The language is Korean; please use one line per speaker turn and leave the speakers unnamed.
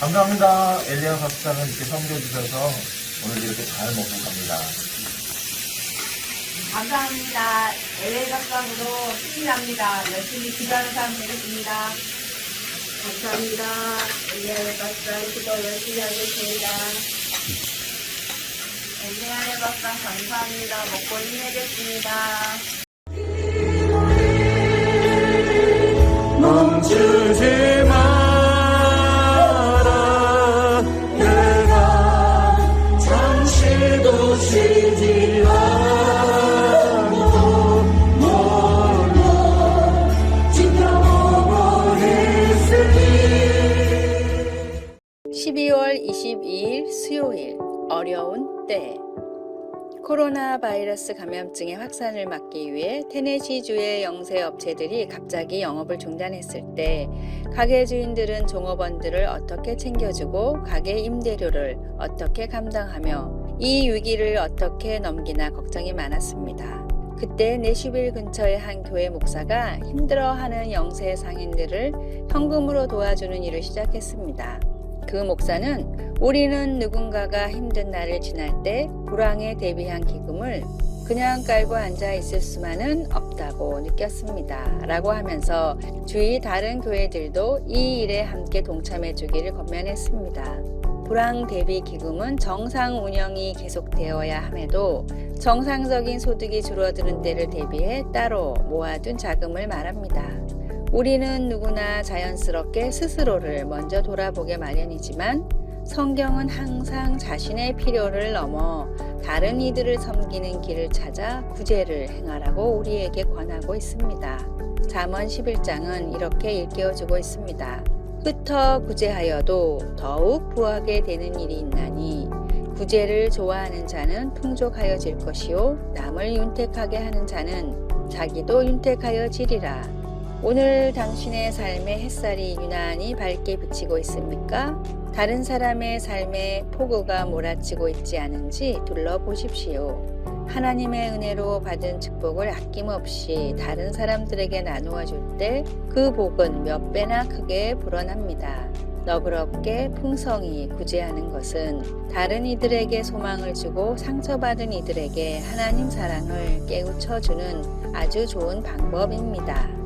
감사합니다. 엘리아 박사는 이렇게 섬겨주셔서 오늘 이렇게 잘 먹고 갑니다.
감사합니다. LA 각광으로 힘이 납니다. 열심히 기도하는 사람 되겠습니다. 감사합니다. LA 각광 기도 열심히 하겠습니다. LA 각광 감사합니다. 먹고 힘내겠습니다.
멈추지 마
22일 수요일 어려운 때 코로나 바이러스 감염증의 확산을 막기 위해 테네시주의 영세 업체들이 갑자기 영업을 중단했을 때 가게 주인들은 종업원들을 어떻게 챙겨주고 가게 임대료를 어떻게 감당하며 이 위기를 어떻게 넘기나 걱정이 많았습니다. 그때 내슈빌 근처의 한 교회 목사가 힘들어하는 영세 상인들을 현금으로 도와주는 일을 시작했습니다. 그 목사는 우리는 누군가가 힘든 날을 지날 때 불황에 대비한 기금을 그냥 깔고 앉아 있을 수만은 없다고 느꼈습니다. 라고 하면서 주위 다른 교회들도 이 일에 함께 동참해 주기를 권면했습니다. 불황 대비 기금은 정상 운영이 계속되어야 함에도 정상적인 소득이 줄어드는 때를 대비해 따로 모아둔 자금을 말합니다. 우리는 누구나 자연스럽게 스스로를 먼저 돌아보게 마련이지만 성경은 항상 자신의 필요를 넘어 다른 이들을 섬기는 길을 찾아 구제를 행하라고 우리에게 권하고 있습니다. 잠언 11장은 이렇게 일깨워주고 있습니다. 흩어 구제하여도 더욱 부하게 되는 일이 있나니 구제를 좋아하는 자는 풍족하여질 것이요 남을 윤택하게 하는 자는 자기도 윤택하여지리라. 오늘 당신의 삶의 햇살이 유난히 밝게 비치고 있습니까? 다른 사람의 삶에 폭우가 몰아치고 있지 않은지 둘러보십시오. 하나님의 은혜로 받은 축복을 아낌없이 다른 사람들에게 나누어 줄 때 그 복은 몇 배나 크게 불어납니다. 너그럽게 풍성히 구제하는 것은 다른 이들에게 소망을 주고 상처받은 이들에게 하나님 사랑을 깨우쳐 주는 아주 좋은 방법입니다.